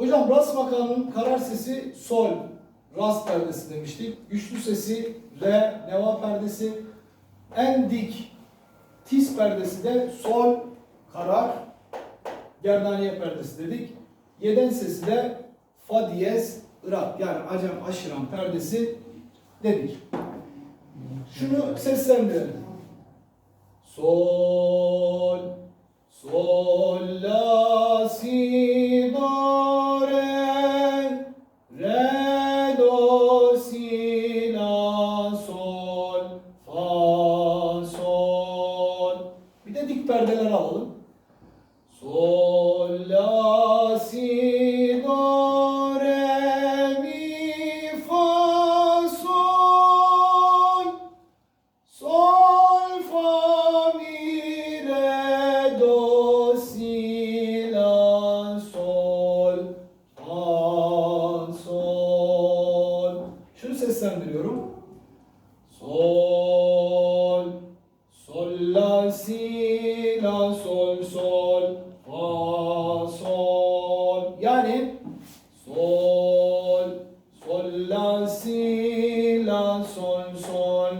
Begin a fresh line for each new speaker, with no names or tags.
Hocam ras makamının karar sesi sol. Ras perdesi demiştik. Güçlü sesi re, neva perdesi. En dik tiz perdesi de sol karar gerdaniye perdesi dedik. Yeden sesi de fa diyez ırak yani acem aşıran perdesi dedik. Şunu seslendirelim. Sol, sol, Bir de dik perdeler alalım. Sol, la, si, do, re, mi, fa, sol. Sol, fa, mi, re, do, si, la, sol, fa, sol. Şunu seslendiriyorum. Sol, sol, la, si, la, sol, sol, fa, sol. Yani sol, sol, la, si, la, sol, sol,